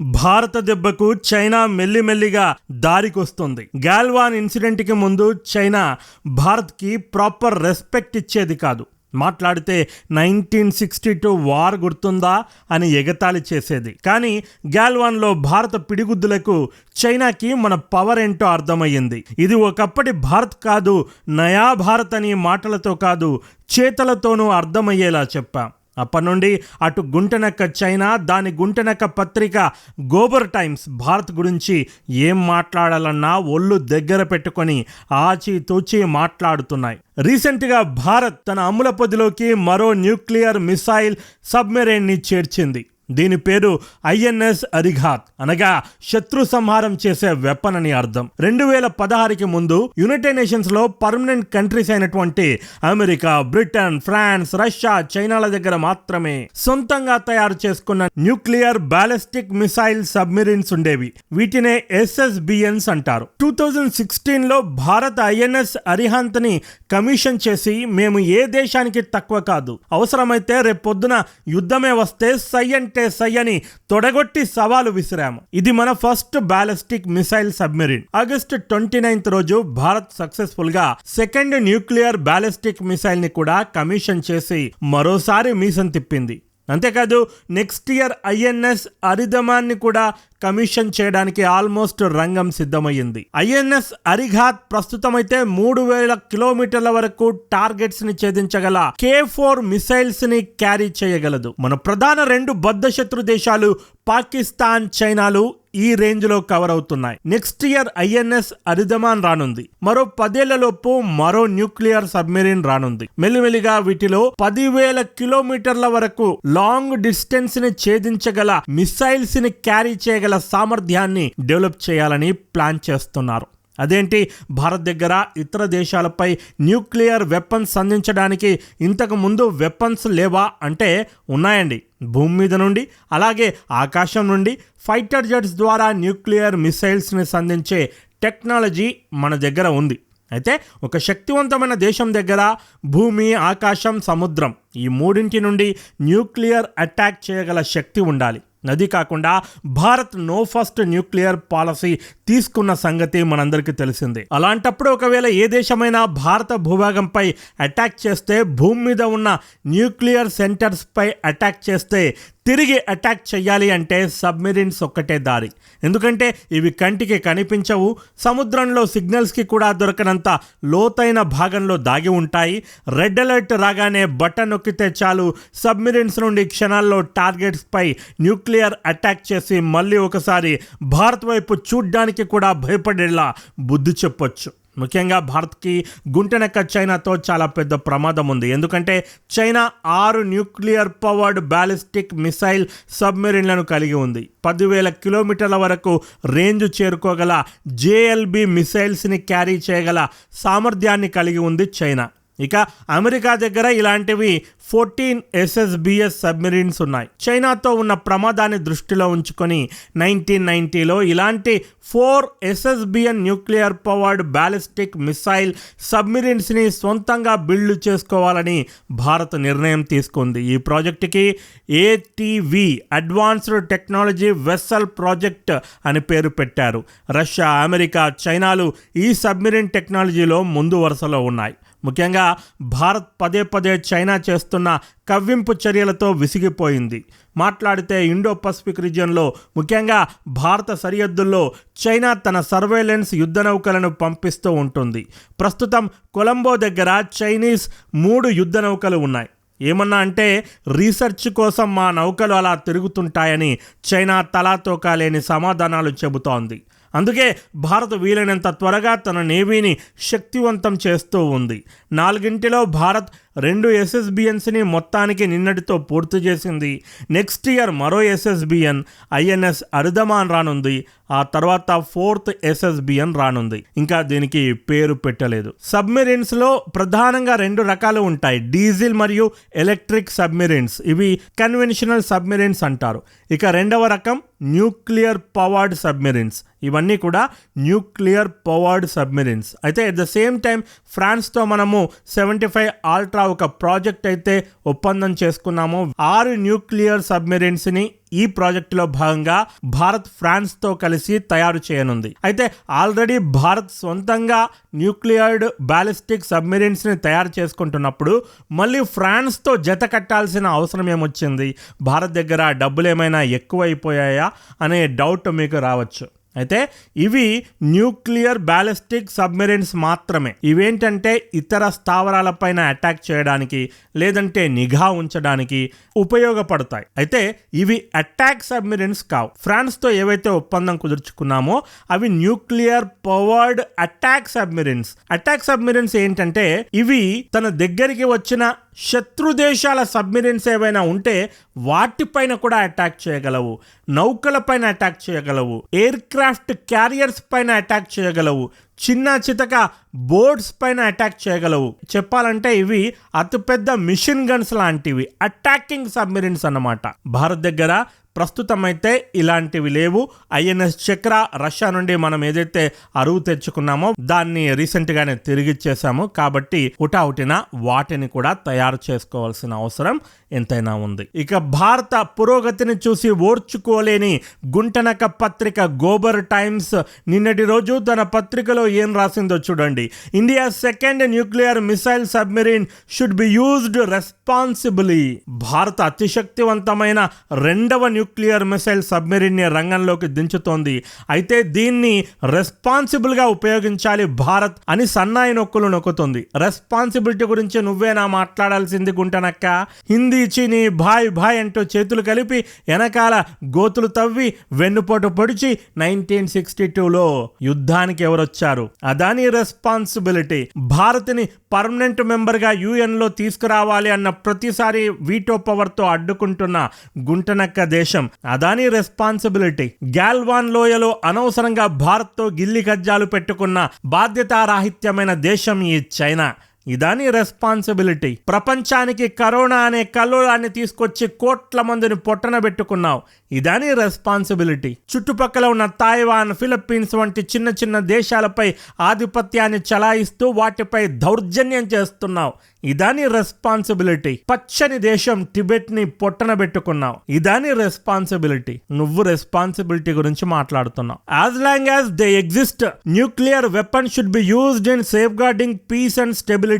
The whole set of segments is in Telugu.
భారత దెబ్బకు చైనా మెల్లిమెల్లిగా దారికొస్తుంది. గాల్వాన్ ఇన్సిడెంట్కి ముందు చైనా భారత్కి ప్రాపర్ రెస్పెక్ట్ ఇచ్చేది కాదు. మాట్లాడితే నైన్టీన్ సిక్స్టీ టూ వార్ గుర్తుందా అని ఎగతాళి చేసేది. కానీ గాల్వాన్లో భారత పిడిగుద్దులకు చైనాకి మన పవర్ ఏంటో అర్థమయ్యింది. ఇది ఒకప్పటి భారత్ కాదు నయా భారత్ అని మాటలతో కాదు చేతలతోనూ అర్థమయ్యేలా చెప్పాం. అప్పటి నుండి అటు గుంటనక్క చైనా దాని గుంటనక్క పత్రిక గోబర్ టైమ్స్ భారత్ గురించి ఏం మాట్లాడాలన్నా ఒళ్ళు దగ్గర పెట్టుకొని ఆచి తూచి మాట్లాడుతున్నాయి. రీసెంట్గా భారత్ తన అమ్ముల పొదిలోకి మరో న్యూక్లియర్ మిసైల్ సబ్మెరైన్ని చేర్చింది. దీని పేరు ఐఎన్ఎస్ అరిఘాత్. అనగా శత్రు సంహారం చేసే వెపన్ అని అర్థం. రెండు వేల పదహారుకి ముందు యునైటెడ్ నేషన్స్లో పర్మనెంట్ కంట్రీస్ అయినటువంటి అమెరికా బ్రిటన్ ఫ్రాన్స్ రష్యా చైనాల దగ్గర మాత్రమే సొంతంగా తయారు చేసుకున్న న్యూక్లియర్ బాలిస్టిక్ మిసైల్ సబ్మెరీన్స్ ఉండేవి. వీటినే ఎస్ఎస్బిఎన్స్ అంటారు. టూ థౌజండ్ సిక్స్టీన్లో భారత్ ఐఎన్ఎస్ అరిహంత్ని కమిషన్ చేసి మేము ఏ దేశానికి తక్కువ కాదు. అవసరమైతే రేపొద్దున యుద్ధమే వస్తే సై అంటే సై అని తొడగొట్టి సవాలు విసిరాము. ఇది మన first ballistic missile submarine. August twenty ninth రోజు భారత్ సక్సెస్ఫుల్గా సెకండ్ న్యూక్లియర్ బ్యాలిస్టిక్ మిసైల్ని కూడా కమిషన్ చేసి మరోసారి మీసం తిప్పింది. అంతేకాదు నెక్స్ట్ ఇయర్ ఐఎన్ఎస్ అరిదమాన్ని కూడా కమిషన్ చేయడానికి ఆల్మోస్ట్ రంగం సిద్ధమయ్యింది. ఐఎన్ఎస్ అరిఘాత్ ప్రస్తుతమైతే మూడు వేల కిలోమీటర్ల వరకు టార్గెట్స్ని ఛేదించగల కే ఫోర్ మిసైల్స్ని క్యారీ చేయగలదు. మన ప్రధాన రెండు బద్ధ శత్రు దేశాలు పాకిస్తాన్ చైనాలు ఈ రేంజ్లో కవర్ అవుతున్నాయి. నెక్స్ట్ ఇయర్ ఐఎన్ఎస్ అరిదమాన్ రానుంది. మరో పదేళ్ళలోపు మరో న్యూక్లియర్ సబ్మెరీన్ రానుంది. మెల్లిమెల్లిగా వీటిలో పదివేల కిలోమీటర్ల వరకు లాంగ్ డిస్టెన్స్ని ఛేదించగల మిసైల్స్ని క్యారీ చేయగల సామర్థ్యాన్ని డెవలప్ చేయాలని ప్లాన్ చేస్తున్నారు. అదేంటి? భారత్ దగ్గర ఇతర దేశాలపై న్యూక్లియర్ వెపన్స్ అందించడానికి ఇంతకు ముందు వెపన్స్ లేవా అంటే ఉన్నాయండి. భూమి మీద నుండి అలాగే ఆకాశం నుండి ఫైటర్ జెట్స్ ద్వారా న్యూక్లియర్ మిసైల్స్ని సంధించే టెక్నాలజీ మన దగ్గర ఉంది. అయితే ఒక శక్తివంతమైన దేశం దగ్గర భూమి ఆకాశం సముద్రం ఈ మూడింటి నుండి న్యూక్లియర్ అటాక్ చేయగల శక్తి ఉండాలి. అది కాకుండా Bharat no first nuclear policy తీసుకున్న సంగతి మనందరికీ తెలిసిందే. అలాంటప్పుడు ఒకవేళ ఏ దేశమైనా భారత భూభాగంపై అటాక్ చేస్తే భూమి మీద ఉన్న న్యూక్లియర్ సెంటర్స్పై అటాక్ చేస్తే తిరిగి అటాక్ చేయాలి అంటే సబ్మెరీన్స్ ఒక్కటే దారి. ఎందుకంటే ఇవి కంటికి కనిపించవు సముద్రంలో సిగ్నల్స్కి కూడా దొరకనంత లోతైన భాగంలో దాగి ఉంటాయి. రెడ్ అలర్ట్ రాగానే బటన్ నొక్కితే చాలు సబ్మెరీన్స్ నుండి క్షణాల్లో టార్గెట్స్పై న్యూక్లియర్ అటాక్ చేసి మళ్ళీ ఒకసారి భారత్ వైపు చూడ్డానికి కూడా భయపడేలా బుద్ధి చెప్పొచ్చు. ముఖ్యంగా భారత్కి గుంటెనెక్క చైనాతో చాలా పెద్ద ప్రమాదం ఉంది ఎందుకంటే చైనా ఆరు న్యూక్లియర్ పవర్డ్ బ్యాలిస్టిక్ మిసైల్ సబ్మెరీన్లను కలిగి ఉంది. పదివేల కిలోమీటర్ల వరకు రేంజ్ చేరుకోగల జేఎల్బి మిసైల్స్ని క్యారీ చేయగల సామర్థ్యాన్ని కలిగి ఉంది చైనా. ఇక అమెరికా దగ్గర ఇలాంటివి ఫోర్టీన్ ఎస్ఎస్బిఎస్ సబ్మెరీన్స్ ఉన్నాయి. చైనాతో ఉన్న ప్రమాదాన్ని దృష్టిలో ఉంచుకొని నైన్టీన్ నైన్టీలో ఇలాంటి four SSBN nuclear powered ballistic missile సబ్మెరీన్స్ని సొంతంగా బిల్డ్ చేసుకోవాలని భారత్ నిర్ణయం తీసుకుంది. ఈ ప్రాజెక్టుకి ATV advanced technology vessel project అని పేరు పెట్టారు. రష్యా అమెరికా చైనాలు ఈ సబ్మెరీన్ టెక్నాలజీలో ముందు వరుసలో ఉన్నాయి. ముఖ్యంగా భారత్ పదే పదే చైనా చేస్తున్న కవ్వింపు చర్యలతో విసిగిపోయింది. మాట్లాడితే ఇండో పసిఫిక్ రీజియన్లో ముఖ్యంగా భారత సరిహద్దుల్లో చైనా తన సర్వేలెన్స్ యుద్ధ నౌకలను పంపిస్తూ ఉంటుంది. ప్రస్తుతం కొలంబో దగ్గర చైనీస్ మూడు యుద్ధ నౌకలు ఉన్నాయి. ఏమన్నా అంటే రీసెర్చ్ కోసం మా నౌకలు అలా తిరుగుతుంటాయని చైనా తలాతోకాలేని సమాధానాలు చెబుతోంది. అందుకే భారత్ వీలైనంత త్వరగా తన నేవీని శక్తివంతం చేస్తూ ఉంది. నాలుగింటిలో భారత్ రెండు ఎస్ఎస్బిఎన్స్ని మొత్తానికి నిన్నటితో పూర్తి చేసింది. నెక్స్ట్ ఇయర్ మరో S S B N I N S Aridhaman రానుంది. ఆ తర్వాత ఫోర్త్ ఎస్ఎస్బిఎన్ రానుంది. ఇంకా దీనికి పేరు పెట్టలేదు. సబ్మెరీన్స్లో ప్రధానంగా రెండు రకాలు ఉంటాయి. డీజిల్ మరియు ఎలక్ట్రిక్ సబ్మెరీన్స్. ఇవి కన్వెన్షనల్ సబ్మెరీన్స్ అంటారు. ఇక రెండవ రకం న్యూక్లియర్ పవర్డ్ సబ్మెరీన్స్. ఇవన్నీ కూడా న్యూక్లియర్ పవర్డ్ సబ్మెరీన్స్. అయితే అట్ ద సేమ్ టైం ఫ్రాన్స్తో మనము సెవెంటీ ఫైవ్ ఆల్ట్రా ఒక ప్రాజెక్ట్ అయితే ఒప్పందం చేసుకున్నామో ఆరు న్యూక్లియర్ సబ్మెరీన్స్ని ఈ ప్రాజెక్టులో భాగంగా భారత్ ఫ్రాన్స్తో కలిసి తయారు చేయనుంది. అయితే ఆల్రెడీ భారత్ సొంతంగా న్యూక్లియర్డ్ బ్యాలిస్టిక్ సబ్మెరీన్స్ని తయారు చేసుకుంటున్నప్పుడు మళ్ళీ ఫ్రాన్స్తో జత కట్టాల్సిన అవసరం ఏమొచ్చింది? భారత్ దగ్గర డబ్బులు ఏమైనా ఎక్కువైపోయాయా? అనే డౌట్ మీకు రావచ్చు. అయితే ఇవి న్యూక్లియర్ బ్యాలిస్టిక్ సబ్మెరైన్స్ మాత్రమే. ఇవేంటంటే ఇతర స్థావరాలపైన అటాక్ చేయడానికి లేదంటే నిఘా ఉంచడానికి ఉపయోగపడతాయి. అయితే ఇవి అటాక్ సబ్మెరైన్స్ కావు. ఫ్రాన్స్తో ఏవైతే ఒప్పందం కుదుర్చుకున్నామో అవి nuclear powered attack submarines. Attack submarines ఏంటంటే ఇవి తన దగ్గరికి వచ్చిన శత్రు దేశాల సబ్మెరైన్స్ ఏవైనా ఉంటే వాటిపైన కూడా అటాక్ చేయగలవు నౌకలపైన అటాక్ చేయగలవు ఎయిర్ క్రాఫ్ట్ క్యారియర్స్ పైన అటాక్ చేయగలవు చిన్న చితక బోర్డ్స్ పైన అటాక్ చేయగలవు. చెప్పాలంటే ఇవి అతిపెద్ద మిషన్ గన్స్ లాంటివి అటాకింగ్ సబ్మెరీన్స్ అన్నమాట. భారత్ దగ్గర ప్రస్తుతం అయితే ఇలాంటివి లేవు. ఐఎన్ఎస్ చక్ర రష్యా నుండి మనం ఏదైతే అరువు తెచ్చుకున్నామో దాన్ని రీసెంట్గానే తిరిగిచ్చేసాము కాబట్టి హుటాహుటిన వాటిని కూడా తయారు చేసుకోవాల్సిన అవసరం ఎంతైనా ఉంది. ఇక భారత పురోగతిని చూసి ఓర్చుకోలేని గుంటనక పత్రిక గోబర్ టైమ్స్ నిన్నటి రోజు తన పత్రికలో ఏం రాసిందో చూడండి. India second nuclear missile submarine should be used responsibly. భారత అతిశక్తివంతమైన రెండవ న్యూక్లియర్ మిసైల్ సబ్మెరీన్ని రంగంలోకి దించుతోంది. అయితే దీన్ని రెస్పాన్సిబుల్గా ఉపయోగించాలి భారత్ అని సన్నాయి నొక్కులు నొక్కుతుంది. రెస్పాన్సిబిలిటీ గురించి నువ్వేనా మాట్లాడాల్సింది గుంటనక్క? హిందీ చీని భాయ్ భాయ్ అంటూ చేతులు కలిపి వెనకాల గోతులు తవ్వి వెన్నుపోటు పొడిచి నైన్టీన్ సిక్స్టీ టూలో యుద్ధానికి ఎవరొచ్చారు? అదాని రెస్పాన్సిబిలిటీ. భారత్ని పర్మనెంట్ మెంబర్గా లో తీసుకురావాలి అన్న ప్రతిసారి వీటో పవర్తో అడ్డుకుంటున్న గుంటనక్క దేశం. అదాని రెస్పాన్సిబిలిటీ గాల్వాన్ లోయలో అనవసరంగా భారత్తో గిల్లి కజ్జాలు పెట్టుకున్న బాధ్యతారాహిత్యమైన దేశం ఈ చైనా. ఇదాని రెస్పాన్సిబిలిటీ ప్రపంచానికి కరోనా అనే కల్లోలాన్ని తీసుకొచ్చి కోట్ల మందిని పొట్టన పెట్టుకున్నావు. ఇదాని రెస్పాన్సిబిలిటీ చుట్టుపక్కల ఉన్న తాయివాన్ ఫిలిప్పీన్స్ వంటి చిన్న చిన్న దేశాలపై ఆధిపత్యాన్ని చలాయిస్తూ వాటిపై దౌర్జన్యం చేస్తున్నావు. ఇదాని రెస్పాన్సిబిలిటీ పచ్చని దేశం టిబెట్ని పొట్టన పెట్టుకున్నావు. ఇదాని రెస్పాన్సిబిలిటీ నువ్వు రెస్పాన్సిబిలిటీ గురించి మాట్లాడుతున్నావు. As long as they exist nuclear weapon should be used in safeguarding peace and stability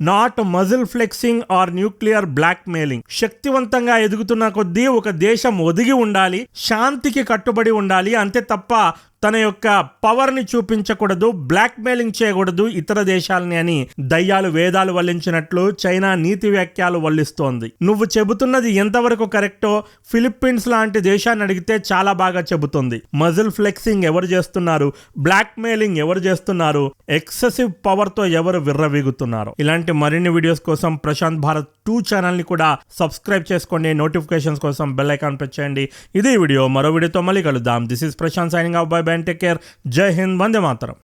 not muscle flexing or nuclear blackmailing శక్తివంతంగా ఎదుగుతున్న కొద్దీ ఒక దేశం ఒదిగి ఉండాలి శాంతికి కట్టుబడి ఉండాలి అంతే తప్ప తన యొక్క పవర్ని చూపించకూడదు బ్లాక్ మెయిలింగ్ చేయకూడదు ఇతర దేశాలని అని దయ్యాలు వేదాలు వల్లించినట్లు చైనా నీతి వ్యాఖ్యలు వల్లిస్తోంది. నువ్వు చెబుతున్నది ఎంతవరకు కరెక్టో ఫిలిప్పీన్స్ లాంటి దేశాన్ని అడిగితే చాలా బాగా చెబుతుంది. మజిల్ ఫ్లెక్సింగ్ ఎవరు చేస్తున్నారు? బ్లాక్ మెయిలింగ్ ఎవరు చేస్తున్నారు? ఎక్సెసివ్ పవర్తో ఎవరు విర్రవీగుతున్నారు? ఇలాంటి మరిన్ని వీడియోస్ కోసం ప్రశాంత్ భారత్ టూ ఛానల్ని కూడా సబ్స్క్రైబ్ చేసుకోండి. నోటిఫికేషన్స్ కోసం బెల్ ఐకాన్ ప్రెస్ చేయండి. ఇదే వీడియో. మరో వీడియోతో మళ్ళీ కలుద్దాం. This is Prashant signing off bye bye take care. జై హింద్ వందే మాతరం.